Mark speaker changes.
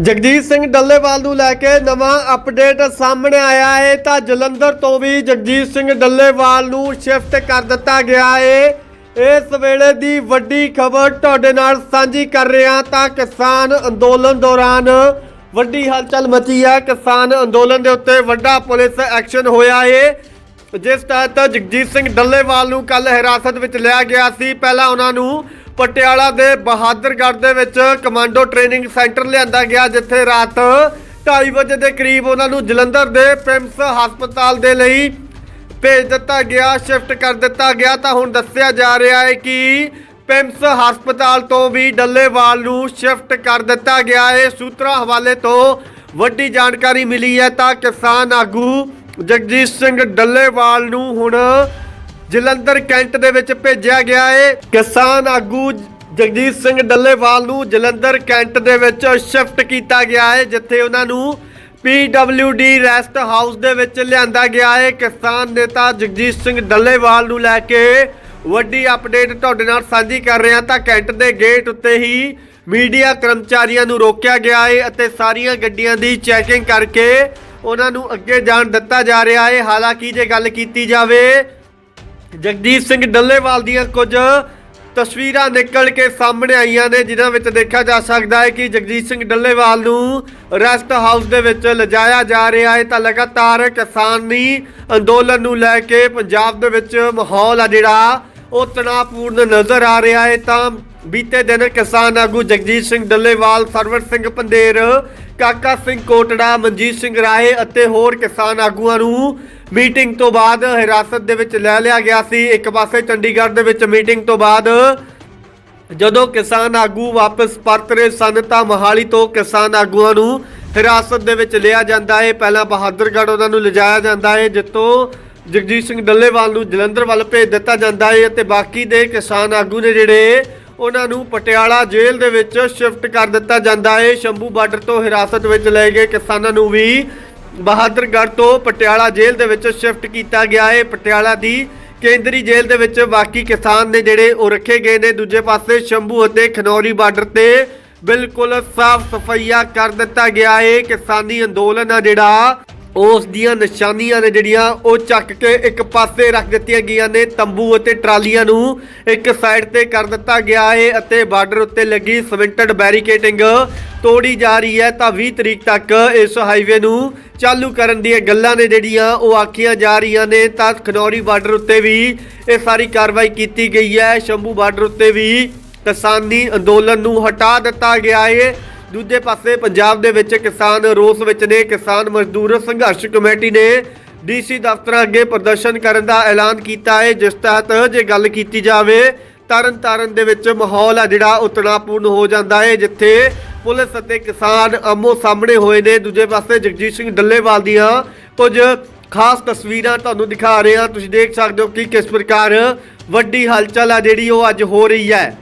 Speaker 1: ਜਗਜੀਤ ਸਿੰਘ ਡੱਲੇਵਾਲ ਨੂੰ ਲੈ ਕੇ ਨਵਾਂ ਅਪਡੇਟ ਸਾਹਮਣੇ ਆਇਆ ਹੈ ਤਾਂ ਜਲੰਧਰ ਤੋਂ ਵੀ ਜਗਜੀਤ ਸਿੰਘ ਡੱਲੇਵਾਲ ਨੂੰ ਸ਼ਿਫਟ ਕਰ ਦਿੱਤਾ ਗਿਆ ਹੈ ਇਸ ਵੇਲੇ ਦੀ ਵੱਡੀ ਖਬਰ ਤੁਹਾਡੇ ਨਾਲ ਸਾਂਝੀ ਕਰ ਰਿਹਾ ਤਾਂ ਕਿਸਾਨ ਅੰਦੋਲਨ ਦੌਰਾਨ ਵੱਡੀ ਹਲਚਲ ਮਚੀ ਹੈ ਕਿਸਾਨ ਅੰਦੋਲਨ ਦੇ ਉੱਤੇ ਵੱਡਾ ਪੁਲਿਸ ਐਕਸ਼ਨ ਹੋਇਆ ਹੈ ਜਿਸ ਤਹਿਤ ਜਗਜੀਤ ਸਿੰਘ ਡੱਲੇਵਾਲ ਨੂੰ ਕੱਲ ਹਿਰਾਸਤ ਵਿੱਚ ਲਿਆ ਗਿਆ ਸੀ। ਪਹਿਲਾਂ ਉਹਨਾਂ ਨੂੰ ਪਟਿਆਲਾ ਦੇ ਬਹਾਦਰਗੜ੍ਹ ਦੇ ਵਿੱਚ ਕਮਾਂਡੋ ਟ੍ਰੇਨਿੰਗ ਸੈਂਟਰ ਲਿਆਂਦਾ ਗਿਆ, ਜਿੱਥੇ ਰਾਤ 2:30 ਵਜੇ ਦੇ ਕਰੀਬ ਉਹਨਾਂ ਨੂੰ ਜਲੰਧਰ ਦੇ ਪਿੰਮਸ ਹਸਪਤਾਲ ਦੇ ਲਈ ਭੇਜ ਦਿੱਤਾ ਗਿਆ, ਸ਼ਿਫਟ ਕਰ ਦਿੱਤਾ ਗਿਆ। ਤਾਂ ਹੁਣ ਦੱਸਿਆ ਜਾ ਰਿਹਾ ਹੈ ਕਿ ਪਿੰਮਸ ਹਸਪਤਾਲ ਤੋਂ ਵੀ ਡੱਲੇਵਾਲ ਨੂੰ ਸ਼ਿਫਟ ਕਰ ਦਿੱਤਾ ਗਿਆ। ਹੈ ਸੂਤਰਾਂ ਹਵਾਲੇ ਤੋਂ ਵੱਡੀ ਜਾਣਕਾਰੀ ਮਿਲੀ ਹੈ। ਤਾਂ ਕਿਸਾਨ ਆਗੂ ਜਗਜੀਤ ਸਿੰਘ ਡੱਲੇਵਾਲ ਨੂੰ ਹੁਣ ਜਲੰਧਰ ਕੈਂਟ ਦੇ ਵਿੱਚ ਭੇਜਿਆ ਗਿਆ ਹੈ ਕਿਸਾਨ ਆਗੂ ਜਗਜੀਤ ਸਿੰਘ ਡੱਲੇਵਾਲ ਨੂੰ ਜਲੰਧਰ ਕੈਂਟ ਦੇ ਵਿੱਚ ਸ਼ਿਫਟ ਕੀਤਾ ਗਿਆ ਹੈ ਜਿੱਥੇ ਉਹਨਾਂ ਨੂੰ PWD ਰੈਸਟ ਹਾਊਸ ਦੇ ਵਿੱਚ ਲਿਆਂਦਾ ਗਿਆ ਹੈ ਕਿਸਾਨ ਨੇਤਾ ਜਗਜੀਤ ਸਿੰਘ ਡੱਲੇਵਾਲ ਨੂੰ ਲੈ ਕੇ ਵੱਡੀ ਅਪਡੇਟ ਤੁਹਾਡੇ ਨਾਲ ਸਾਂਝੀ ਕਰ ਰਹੇ ਹਾਂ ਤਾਂ ਕੈਂਟ ਦੇ ਗੇਟ ਉੱਤੇ ਹੀ ਮੀਡੀਆ ਕਰਮਚਾਰੀਆਂ ਨੂੰ ਰੋਕਿਆ ਗਿਆ ਹੈ ਅਤੇ ਸਾਰੀਆਂ ਗੱਡੀਆਂ ਦੀ ਚੈਕਿੰਗ ਕਰਕੇ ਉਹਨਾਂ ਨੂੰ ਅੱਗੇ ਜਾਣ ਦਿੱਤਾ ਜਾ ਰਿਹਾ ਹੈ ਹਾਲਾਂਕਿ ਜੇ ਗੱਲ ਕੀਤੀ ਜਾਵੇ ਜਗਜੀਤ ਸਿੰਘ ਡੱਲੇਵਾਲ ਦੀਆਂ ਕੁਝ ਤਸਵੀਰਾਂ ਨਿਕਲ ਕੇ ਸਾਹਮਣੇ ਆਈਆਂ ਨੇ, ਜਿਨ੍ਹਾਂ ਵਿੱਚ ਦੇਖਿਆ ਜਾ ਸਕਦਾ ਹੈ ਕਿ ਜਗਜੀਤ ਸਿੰਘ ਡੱਲੇਵਾਲ ਨੂੰ ਰੈਸਟ ਹਾਊਸ ਦੇ ਵਿੱਚ ਲਿਜਾਇਆ ਜਾ ਰਿਹਾ ਹੈ। ਤਾਂ ਲਗਾਤਾਰ ਕਿਸਾਨੀ ਅੰਦੋਲਨ ਨੂੰ ਲੈ ਕੇ ਪੰਜਾਬ ਦੇ ਵਿੱਚ ਮਾਹੌਲ ਆ ਜਿਹੜਾ, ਉਹ ਤਣਾਅਪੂਰਨ ਨਜ਼ਰ ਆ ਰਿਹਾ ਹੈ। ਤਾਂ ਬੀਤੇ ਦਿਨ ਕਿਸਾਨ ਆਗੂ ਜਗਜੀਤ ਸਿੰਘ ਡੱਲੇਵਾਲ, ਸਰਵਰ ਸਿੰਘ ਪੰਦੇਰ, ਕਾਕਾ ਸਿੰਘ ਕੋਟੜਾ, ਮਨਜੀਤ ਸਿੰਘ ਰਾਏ ਅਤੇ ਹੋਰ ਕਿਸਾਨ ਆਗੂਆਂ ਨੂੰ ਮੀਟਿੰਗ ਤੋਂ ਬਾਅਦ ਹਿਰਾਸਤ ਦੇ ਵਿੱਚ ਲੈ ਲਿਆ ਗਿਆ ਸੀ। ਇੱਕ ਪਾਸੇ ਚੰਡੀਗੜ੍ਹ ਦੇ ਵਿੱਚ ਮੀਟਿੰਗ ਤੋਂ ਬਾਅਦ ਜਦੋਂ ਕਿਸਾਨ ਆਗੂ ਵਾਪਸ ਪਰਤ ਰਹੇ ਸਨ ਤਾਂ ਮੋਹਾਲੀ ਤੋਂ ਕਿਸਾਨ ਆਗੂਆਂ ਨੂੰ ਹਿਰਾਸਤ ਦੇ ਵਿੱਚ ਲਿਆ ਜਾਂਦਾ ਹੈ। ਪਹਿਲਾਂ ਬਹਾਦਰਗੜ੍ਹ ਉਹਨਾਂ ਨੂੰ ਲਿਜਾਇਆ ਜਾਂਦਾ ਹੈ, ਜਿੱਥੋਂ ਜਗਜੀਤ ਸਿੰਘ ਡੱਲੇਵਾਲ ਨੂੰ ਜਲੰਧਰ ਵੱਲ ਭੇਜ ਦਿੱਤਾ ਜਾਂਦਾ ਹੈ ਅਤੇ ਬਾਕੀ ਦੇ ਕਿਸਾਨ ਆਗੂ ਨੇ ਜਿਹੜੇ ਉਹਨਾਂ ਨੂੰ ਪਟਿਆਲਾ ਜੇਲ੍ਹ ਦੇ ਵਿੱਚ ਸ਼ਿਫਟ ਕਰ ਦਿੱਤਾ ਜਾਂਦਾ ਹੈ। ਸ਼ੰਭੂ ਬਾਰਡਰ ਤੋਂ ਹਿਰਾਸਤ ਵਿੱਚ ਲਏ ਗਏ ਕਿਸਾਨਾਂ ਨੂੰ ਵੀ ਬਹਾਦਰਗੜ੍ਹ ਤੋਂ ਪਟਿਆਲਾ ਜੇਲ੍ਹ ਦੇ ਵਿੱਚ ਸ਼ਿਫਟ ਕੀਤਾ ਗਿਆ ਹੈ। ਪਟਿਆਲਾ ਦੀ ਕੇਂਦਰੀ ਜੇਲ੍ਹ ਦੇ ਵਿੱਚ ਬਾਕੀ ਕਿਸਾਨ ਨੇ ਜਿਹੜੇ ਉਹ ਰੱਖੇ ਗਏ ਨੇ। ਦੂਜੇ ਪਾਸੇ ਸ਼ੰਭੂ ਅਤੇ ਖਨੌਰੀ ਬਾਰਡਰ ਤੇ ਬਿਲਕੁਲ ਸਾਫ਼ ਸਫਾਈਆ ਕਰ ਦਿੱਤਾ ਗਿਆ ਹੈ। ਕਿਸਾਨੀ ਅੰਦੋਲਨ ਆ ਜਿਹੜਾ ਉਸ ਦੀਆਂ ਨਿਸ਼ਾਨੀਆਂ ਨੇ ਜਿਹੜੀਆਂ ਉਹ ਚੱਕ ਕੇ ਇੱਕ ਪਾਸੇ ਰੱਖ ਦਿੱਤੀਆਂ ਗਈਆਂ ਨੇ। ਤੰਬੂ ਅਤੇ ਟਰਾਲੀਆਂ ਨੂੰ ਇੱਕ ਸਾਈਡ ਤੇ ਕਰ ਦਿੱਤਾ ਗਿਆ ਹੈ ਅਤੇ ਬਾਰਡਰ ਉੱਤੇ ਲੱਗੀ ਸਿਮੈਂਟਡ ਬੈਰੀਕੇਟਿੰਗ ਤੋੜੀ ਜਾ ਰਹੀ ਹੈ ਤਾਂ 20 ਤਰੀਕ ਤੱਕ ਇਸ ਹਾਈਵੇ ਨੂੰ ਚਾਲੂ ਕਰਨ ਦੀਆਂ ਗੱਲਾਂ ਨੇ ਜਿਹੜੀਆਂ ਉਹ ਆਖੀਆਂ ਜਾ ਰਹੀਆਂ ਨੇ। ਤਾਂ ਖਨੌਰੀ ਬਾਰਡਰ ਉੱਤੇ ਵੀ ਇਹ ਸਾਰੀ ਕਾਰਵਾਈ ਕੀਤੀ ਗਈ ਹੈ। ਸ਼ੰਭੂ ਬਾਰਡਰ ਉੱਤੇ ਵੀ ਕਿਸਾਨੀ ਅੰਦੋਲਨ ਨੂੰ ਹਟਾ ਦਿੱਤਾ ਗਿਆ ਹੈ ਦੂਜੇ ਪਾਸੇ ਪੰਜਾਬ ਦੇ ਵਿੱਚ ਕਿਸਾਨ ਰੋਸ ਵਿੱਚ ਨੇ। ਕਿਸਾਨ ਮਜ਼ਦੂਰ ਸੰਘਰਸ਼ ਕਮੇਟੀ ਨੇ ਡੀਸੀ ਦਫ਼ਤਰਾਂ ਅੱਗੇ ਪ੍ਰਦਰਸ਼ਨ ਕਰਨ ਦਾ ਐਲਾਨ ਕੀਤਾ ਹੈ। ਜਿਸ ਤਹਿਤ ਜੇ ਗੱਲ ਕੀਤੀ ਜਾਵੇ ਤਰਨ ਤਾਰਨ ਦੇ ਵਿੱਚ ਮਾਹੌਲ ਆ ਜਿਹੜਾ ਉਹ ਤਣਾਅਪੂਰਨ ਹੋ ਜਾਂਦਾ ਹੈ, ਜਿੱਥੇ ਪੁਲਿਸ ਅਤੇ ਕਿਸਾਨ ਆਮੋ ਸਾਹਮਣੇ ਹੋਏ ਨੇ। ਦੂਜੇ ਪਾਸੇ ਜਗਜੀਤ ਸਿੰਘ ਡੱਲੇਵਾਲ ਦੀਆਂ ਕੁਝ ਖਾਸ ਤਸਵੀਰਾਂ ਤੁਹਾਨੂੰ ਦਿਖਾ ਰਹੇ ਹਾਂ। ਤੁਸੀਂ ਦੇਖ ਸਕਦੇ ਹੋ ਕਿ ਕਿਸ ਪ੍ਰਕਾਰ ਵੱਡੀ ਹਲਚਲ ਆ ਜਿਹੜੀ ਉਹ ਅੱਜ ਹੋ ਰਹੀ ਹੈ।